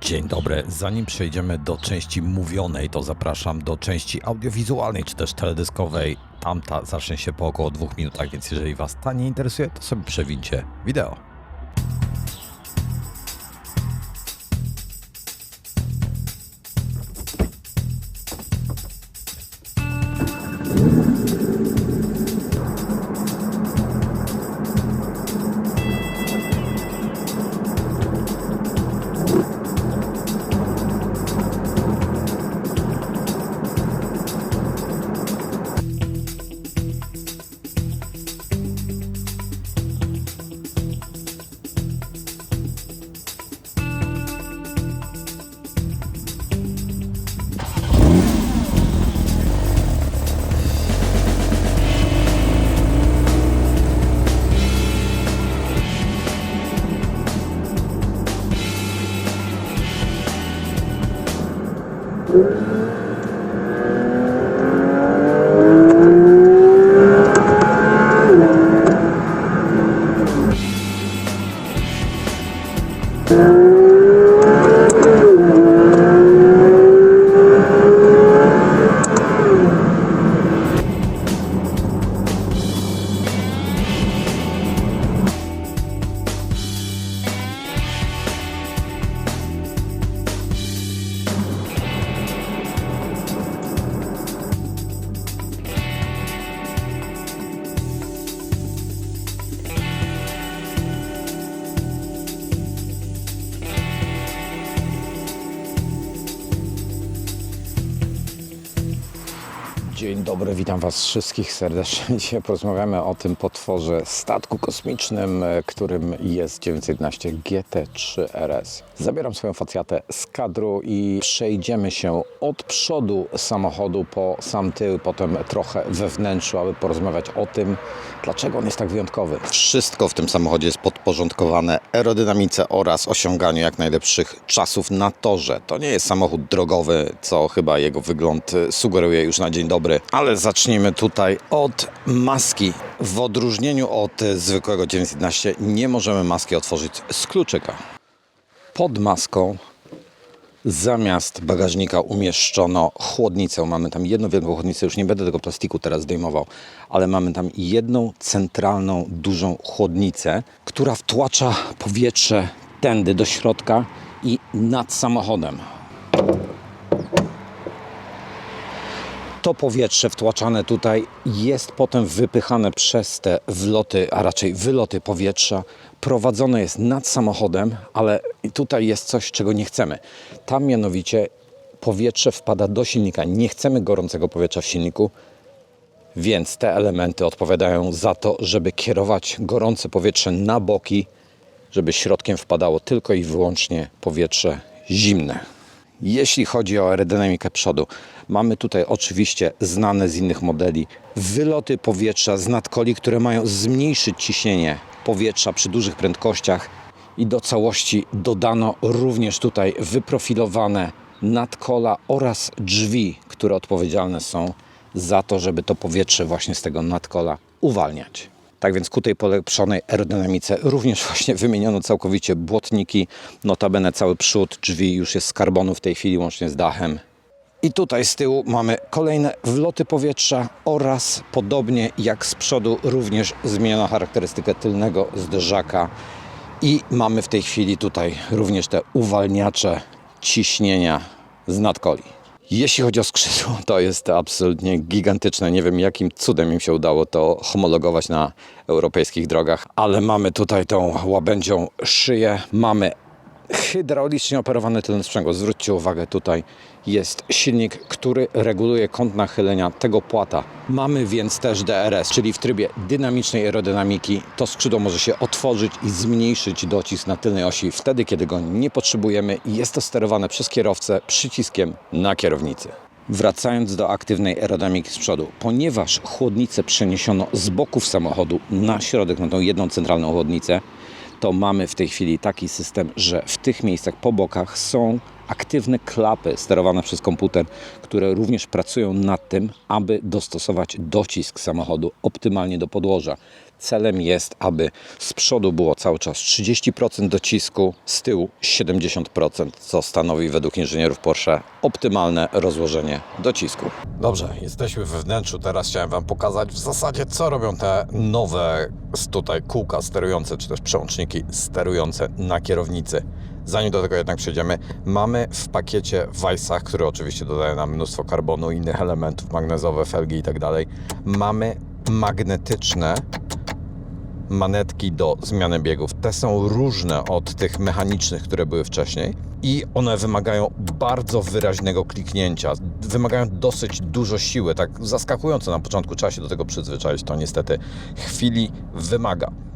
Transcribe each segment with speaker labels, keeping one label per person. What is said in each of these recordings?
Speaker 1: Dzień dobry. Zanim przejdziemy do części mówionej, to zapraszam do części audiowizualnej czy też teledyskowej. Tamta zacznie się po około dwóch minutach, więc jeżeli Was ta nie interesuje, to sobie przewincie wideo. Música Dzień dobry, witam Was wszystkich serdecznie. Dzisiaj porozmawiamy o tym potworze statku kosmicznym, e, którym jest 911 GT3 RS. Zabieram swoją facjatę z kadru i przejdziemy się od przodu samochodu po sam tył, potem trochę we wnętrzu, aby porozmawiać o tym, dlaczego on jest tak wyjątkowy. Wszystko w tym samochodzie jest podporządkowane aerodynamice oraz osiąganiu jak najlepszych czasów na torze. To nie jest samochód drogowy, co chyba jego wygląd e, sugeruje już na dzień dobry, ale zacznijmy tutaj od maski. W odróżnieniu od zwykłego 911 nie możemy maski otworzyć z kluczyka. Pod maską zamiast bagażnika umieszczono chłodnicę. Mamy tam jedną wielką chłodnicę, już nie będę tego plastiku teraz zdejmował, ale mamy tam jedną centralną, dużą chłodnicę, która wtłacza powietrze tędy do środka i nad samochodem. To powietrze wtłaczane tutaj jest potem wypychane przez te wloty, a raczej wyloty powietrza. Prowadzone jest nad samochodem, ale tutaj jest coś, czego nie chcemy. Tam mianowicie powietrze wpada do silnika. Nie chcemy gorącego powietrza w silniku, więc te elementy odpowiadają za to, żeby kierować gorące powietrze na boki, żeby środkiem wpadało tylko i wyłącznie powietrze zimne. Jeśli chodzi o aerodynamikę przodu, mamy tutaj oczywiście znane z innych modeli wyloty powietrza z nadkoli, które mają zmniejszyć ciśnienie powietrza przy dużych prędkościach i do całości dodano również tutaj wyprofilowane nadkola oraz drzwi, które odpowiedzialne są za to, żeby to powietrze właśnie z tego nadkola uwalniać. Tak więc ku tej polepszonej aerodynamice również właśnie wymieniono całkowicie błotniki. Notabene cały przód drzwi już jest z karbonu w tej chwili łącznie z dachem. I tutaj z tyłu mamy kolejne wloty powietrza oraz podobnie jak z przodu również zmieniono charakterystykę tylnego zderzaka. I mamy w tej chwili tutaj również te uwalniacze ciśnienia z nadkoli. Jeśli chodzi o skrzydło, to jest absolutnie gigantyczne. Nie wiem, jakim cudem im się udało to homologować na europejskich drogach, ale mamy tutaj tą łabędzią szyję. Mamy hydraulicznie operowany tylny sprzęgło. Zwróćcie uwagę, tutaj jest silnik, który reguluje kąt nachylenia tego płata. Mamy więc też DRS, czyli w trybie dynamicznej aerodynamiki to skrzydło może się otworzyć i zmniejszyć docisk na tylnej osi wtedy, kiedy go nie potrzebujemy i jest to sterowane przez kierowcę przyciskiem na kierownicy. Wracając do aktywnej aerodynamiki z przodu, ponieważ chłodnicę przeniesiono z boków samochodu na środek, na tą jedną centralną chłodnicę, to mamy w tej chwili taki system, że w tych miejscach po bokach są aktywne klapy sterowane przez komputer, które również pracują nad tym, aby dostosować docisk samochodu optymalnie do podłoża. Celem jest, aby z przodu było cały czas 30% docisku, z tyłu 70%, co stanowi według inżynierów Porsche optymalne rozłożenie docisku. Dobrze, jesteśmy we wnętrzu. Teraz chciałem Wam pokazać w zasadzie, co robią te nowe tutaj kółka sterujące, czy też przełączniki sterujące na kierownicy. Zanim do tego jednak przejdziemy, mamy w pakiecie Weissach, który oczywiście dodaje nam mnóstwo karbonu, innych elementów, magnezowe felgi i tak dalej, mamy magnetyczne manetki do zmiany biegów. Te są różne od tych mechanicznych, które były wcześniej i one wymagają bardzo wyraźnego kliknięcia. Wymagają dosyć dużo siły, tak zaskakująco na początku trzeba się do tego przyzwyczaić. To niestety chwili wymaga.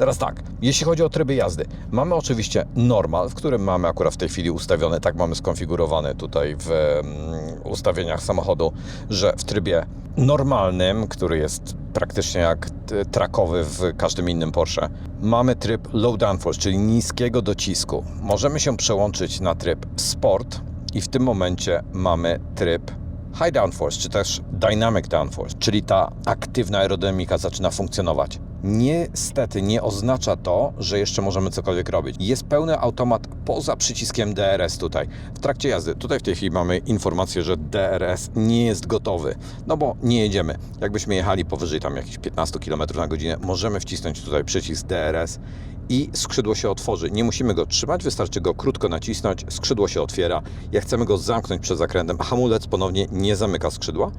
Speaker 1: Teraz tak, jeśli chodzi o tryby jazdy, mamy oczywiście normal, w którym mamy akurat w tej chwili ustawione, tak mamy skonfigurowane tutaj w mm, ustawieniach samochodu, że w trybie normalnym, który jest praktycznie jak trakowy w każdym innym Porsche, mamy tryb low downforce, czyli niskiego docisku. Możemy się przełączyć na tryb sport i w tym momencie mamy tryb high downforce, czy też dynamic downforce, czyli ta aktywna aerodynamika zaczyna funkcjonować. Niestety nie oznacza to, że jeszcze możemy cokolwiek robić. Jest pełny automat poza przyciskiem DRS tutaj. W trakcie jazdy, tutaj w tej chwili mamy informację, że DRS nie jest gotowy, no bo nie jedziemy. Jakbyśmy jechali powyżej tam jakichś 15 km na godzinę, możemy wcisnąć tutaj przycisk DRS i skrzydło się otworzy. Nie musimy go trzymać, wystarczy go krótko nacisnąć, skrzydło się otwiera. Jak chcemy go zamknąć przed zakrętem, hamulec ponownie nie zamyka skrzydła.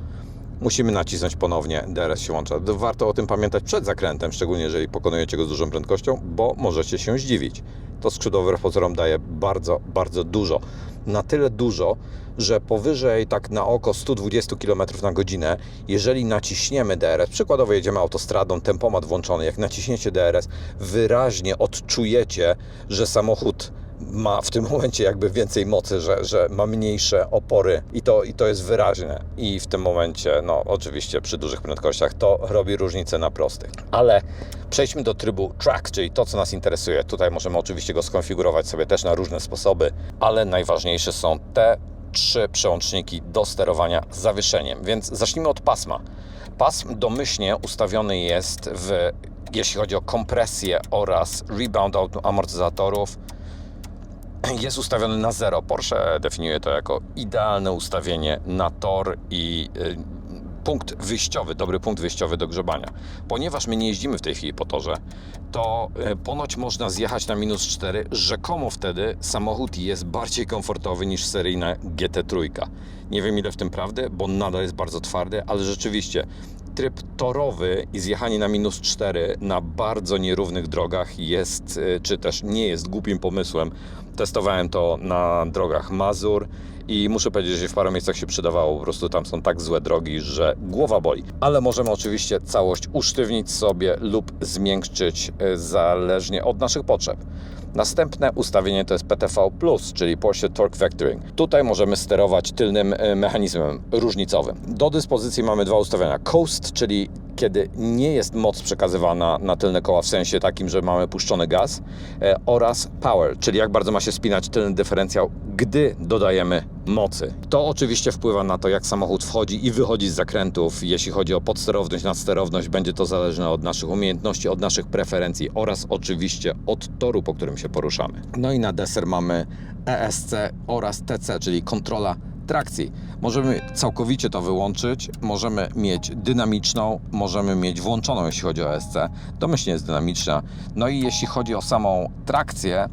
Speaker 1: Musimy nacisnąć ponownie, DRS się łącza. Warto o tym pamiętać przed zakrętem, szczególnie jeżeli pokonujecie go z dużą prędkością, bo możecie się zdziwić. To skrzydło wbrew pozorom daje bardzo, bardzo dużo. Na tyle dużo, że powyżej tak na oko 120 km na godzinę, jeżeli naciśniemy DRS, przykładowo jedziemy autostradą, tempomat włączony, jak naciśniecie DRS, wyraźnie odczujecie, że samochód ma w tym momencie jakby więcej mocy, że, że ma mniejsze opory i to, i to jest wyraźne. I w tym momencie, no oczywiście przy dużych prędkościach to robi różnicę na prostych. Ale przejdźmy do trybu track, czyli to, co nas interesuje. Tutaj możemy oczywiście go skonfigurować sobie też na różne sposoby, ale najważniejsze są te trzy przełączniki do sterowania zawieszeniem. Więc zacznijmy od pasma. Pasm domyślnie ustawiony jest w, jeśli chodzi o kompresję oraz rebound amortyzatorów, jest ustawiony na zero. Porsche definiuje to jako idealne ustawienie na tor i y, punkt wyjściowy, dobry punkt wyjściowy do grzebania. Ponieważ my nie jeździmy w tej chwili po torze, to y, ponoć można zjechać na minus 4. Rzekomo wtedy samochód jest bardziej komfortowy niż seryjna GT3. Nie wiem ile w tym prawdy, bo nadal jest bardzo twardy, ale rzeczywiście tryb torowy i zjechanie na minus 4 na bardzo nierównych drogach jest, y, czy też nie jest głupim pomysłem. Testowałem to na drogach Mazur i muszę powiedzieć, że w paru miejscach się przydawało. Po prostu tam są tak złe drogi, że głowa boli. Ale możemy oczywiście całość usztywnić sobie lub zmiękczyć y, zależnie od naszych potrzeb. Następne ustawienie to jest PTV czyli Porsche Torque Vectoring. Tutaj możemy sterować tylnym e, mechanizmem różnicowym. Do dyspozycji mamy dwa ustawienia. Coast, czyli kiedy nie jest moc przekazywana na tylne koła w sensie takim, że mamy puszczony gaz e, oraz Power, czyli jak bardzo ma się spinać tylny dyferencjał, gdy dodajemy mocy. To oczywiście wpływa na to, jak samochód wchodzi i wychodzi z zakrętów. Jeśli chodzi o podsterowność, nadsterowność, będzie to zależne od naszych umiejętności, od naszych preferencji oraz oczywiście od toru, po którym się poruszamy. No i na deser mamy ESC oraz TC, czyli kontrola trakcji. Możemy całkowicie to wyłączyć, możemy mieć dynamiczną, możemy mieć włączoną, jeśli chodzi o ESC. Domyślnie jest dynamiczna. No i jeśli chodzi o samą trakcję,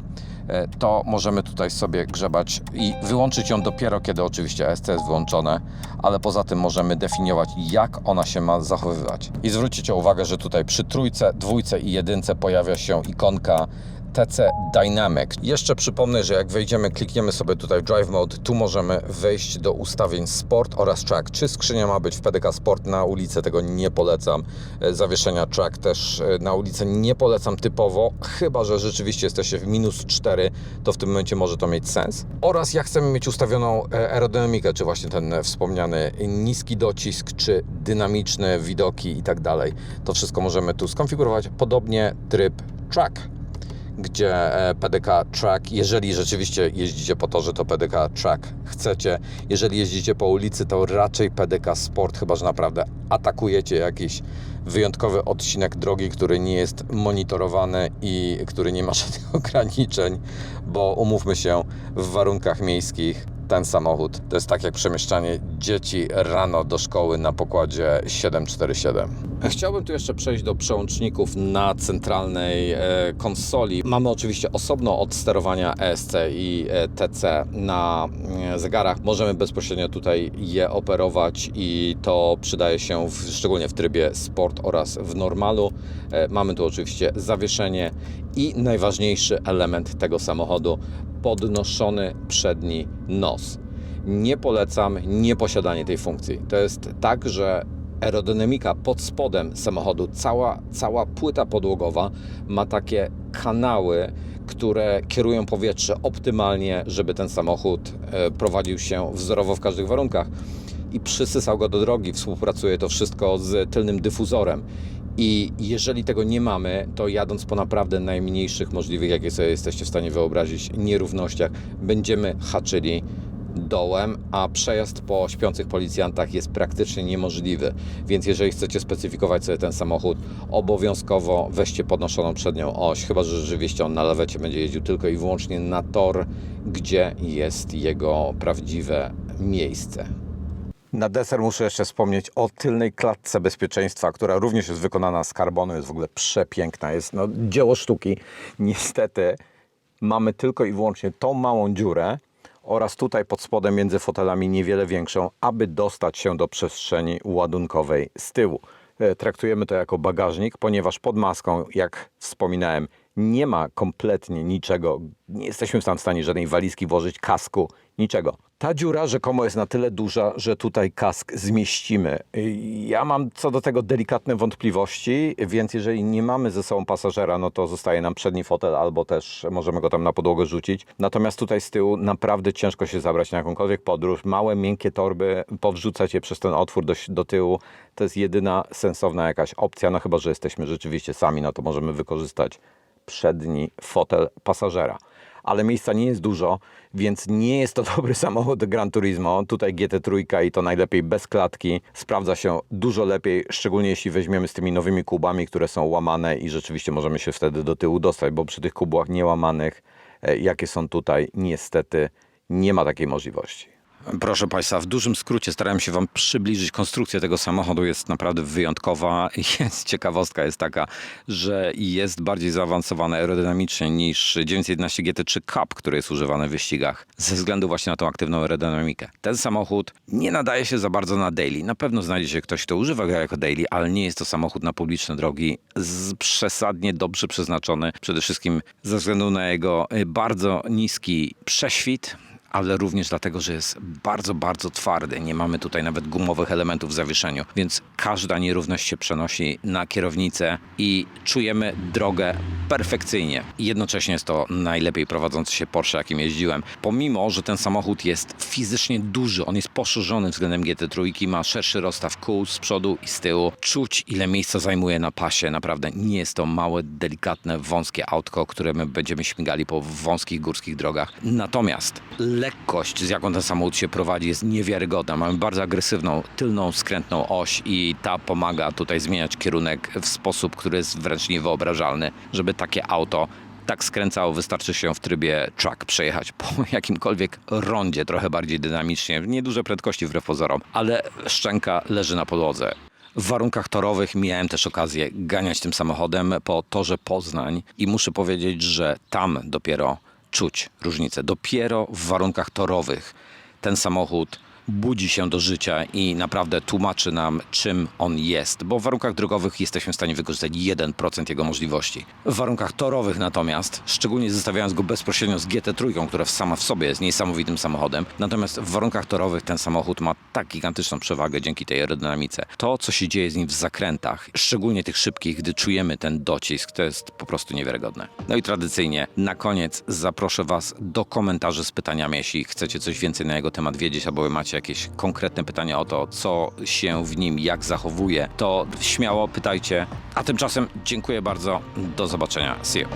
Speaker 1: e, to możemy tutaj sobie grzebać i wyłączyć ją dopiero, kiedy oczywiście ESC jest wyłączone, ale poza tym możemy definiować, jak ona się ma zachowywać. I zwróćcie uwagę, że tutaj przy trójce, dwójce i jedynce pojawia się ikonka TC Dynamic. Jeszcze przypomnę, że jak wejdziemy, klikniemy sobie tutaj Drive Mode, tu możemy wejść do ustawień Sport oraz Track. Czy skrzynia ma być w PDK Sport na ulicę, tego nie polecam. E, Zawieszenia Track też e, na ulicę nie polecam typowo, chyba że rzeczywiście jesteście w minus 4, to w tym momencie może to mieć sens. Oraz jak chcemy mieć ustawioną e, aerodynamikę, czy właśnie ten wspomniany niski docisk, czy dynamiczne widoki i tak dalej. To wszystko możemy tu skonfigurować. Podobnie tryb Track gdzie e, PDK Track, jeżeli rzeczywiście jeździcie po torze, to PDK Track chcecie. Jeżeli jeździcie po ulicy, to raczej PDK Sport, chyba że naprawdę atakujecie jakiś wyjątkowy odcinek drogi, który nie jest monitorowany i który nie ma żadnych ograniczeń, bo umówmy się, w warunkach miejskich ten samochód to jest tak jak przemieszczanie dzieci rano do szkoły na pokładzie 747. Chciałbym tu jeszcze przejść do przełączników na centralnej e, konsoli. Mamy oczywiście osobno od sterowania ESC i e, TC na e, zegarach. Możemy bezpośrednio tutaj je operować i to przydaje się w, szczególnie w trybie sport oraz w normalu. Mamy tu oczywiście zawieszenie i najważniejszy element tego samochodu podnoszony przedni nos. Nie polecam nieposiadanie tej funkcji. To jest tak, że aerodynamika pod spodem samochodu, cała, cała płyta podłogowa ma takie kanały, które kierują powietrze optymalnie, żeby ten samochód e, prowadził się wzorowo w każdych warunkach i przysysał go do drogi. Współpracuje to wszystko z tylnym dyfuzorem. I jeżeli tego nie mamy, to jadąc po naprawdę najmniejszych możliwych, jakie sobie jesteście w stanie wyobrazić, nierównościach, będziemy haczyli dołem, a przejazd po śpiących policjantach jest praktycznie niemożliwy. Więc jeżeli chcecie specyfikować sobie ten samochód, obowiązkowo weźcie podnoszoną przednią oś, chyba że rzeczywiście on na lawecie będzie jeździł tylko i wyłącznie na tor, gdzie jest jego prawdziwe miejsce. Na deser muszę jeszcze wspomnieć o tylnej klatce bezpieczeństwa, która również jest wykonana z karbonu, jest w ogóle przepiękna, jest no, dzieło sztuki. Niestety mamy tylko i wyłącznie tą małą dziurę oraz tutaj pod spodem między fotelami niewiele większą, aby dostać się do przestrzeni ładunkowej z tyłu. E, Traktujemy to jako bagażnik, ponieważ pod maską, jak wspominałem, nie ma kompletnie niczego. Nie jesteśmy tam w stanie żadnej walizki włożyć, kasku, niczego. Ta dziura rzekomo jest na tyle duża, że tutaj kask zmieścimy. Ja mam co do tego delikatne wątpliwości, więc jeżeli nie mamy ze sobą pasażera, no to zostaje nam przedni fotel albo też możemy go tam na podłogę rzucić. Natomiast tutaj z tyłu naprawdę ciężko się zabrać na jakąkolwiek podróż. Małe, miękkie torby, powrzucać je przez ten otwór do, do tyłu. To jest jedyna sensowna jakaś opcja, no chyba, że jesteśmy rzeczywiście sami, no to możemy wykorzystać przedni fotel pasażera. Ale miejsca nie jest dużo, więc nie jest to dobry samochód Gran Turismo. Tutaj GT3 i to najlepiej bez klatki sprawdza się dużo lepiej, szczególnie jeśli weźmiemy z tymi nowymi kubami, które są łamane i rzeczywiście możemy się wtedy do tyłu dostać, bo przy tych kubłach niełamanych, e, jakie są tutaj, niestety nie ma takiej możliwości. Proszę Państwa, w dużym skrócie starałem się Wam przybliżyć konstrukcję tego samochodu. Jest naprawdę wyjątkowa. Jest ciekawostka jest taka, że jest bardziej zaawansowany aerodynamicznie niż 911 GT3 Cup, który jest używany w wyścigach, ze względu właśnie na tą aktywną aerodynamikę. Ten samochód nie nadaje się za bardzo na daily. Na pewno znajdzie się ktoś, kto używa go jako daily, ale nie jest to samochód na publiczne drogi przesadnie dobrze przeznaczony. Przede wszystkim ze względu na jego y, bardzo niski prześwit, ale również dlatego, że jest bardzo, bardzo twardy. Nie mamy tutaj nawet gumowych elementów w zawieszeniu, więc każda nierówność się przenosi na kierownicę i czujemy drogę perfekcyjnie. Jednocześnie jest to najlepiej prowadzący się Porsche, jakim jeździłem. Pomimo, że ten samochód jest fizycznie duży, on jest poszerzony względem GT3, ma szerszy rozstaw kół z przodu i z tyłu. Czuć, ile miejsca zajmuje na pasie. Naprawdę nie jest to małe, delikatne, wąskie autko, które my będziemy śmigali po wąskich górskich drogach. Natomiast lekkość, z jaką ten samochód się prowadzi, jest niewiarygodna. Mamy bardzo agresywną, tylną, skrętną oś i ta pomaga tutaj zmieniać kierunek w sposób, który jest wręcz niewyobrażalny, żeby takie auto tak skręcało, wystarczy się w trybie track przejechać po jakimkolwiek rondzie, trochę bardziej dynamicznie, nieduże prędkości wbrew pozorom, ale szczęka leży na podłodze. W warunkach torowych miałem też okazję ganiać tym samochodem po torze Poznań i muszę powiedzieć, że tam dopiero czuć różnicę. Dopiero w warunkach torowych ten samochód budzi się do życia i naprawdę tłumaczy nam, czym on jest, bo w warunkach drogowych jesteśmy w stanie wykorzystać 1% jego możliwości. W warunkach torowych natomiast, szczególnie zestawiając go bezpośrednio z GT3, która sama w sobie jest niesamowitym samochodem, natomiast w warunkach torowych ten samochód ma tak gigantyczną przewagę dzięki tej aerodynamice. To, co się dzieje z nim w zakrętach, szczególnie tych szybkich, gdy czujemy ten docisk, to jest po prostu niewiarygodne. No i tradycyjnie, na koniec zaproszę Was do komentarzy z pytaniami, jeśli chcecie coś więcej na jego temat wiedzieć, albo macie jakieś konkretne pytania o to, co się w nim, jak zachowuje, to śmiało pytajcie. A tymczasem dziękuję bardzo. Do zobaczenia. See you.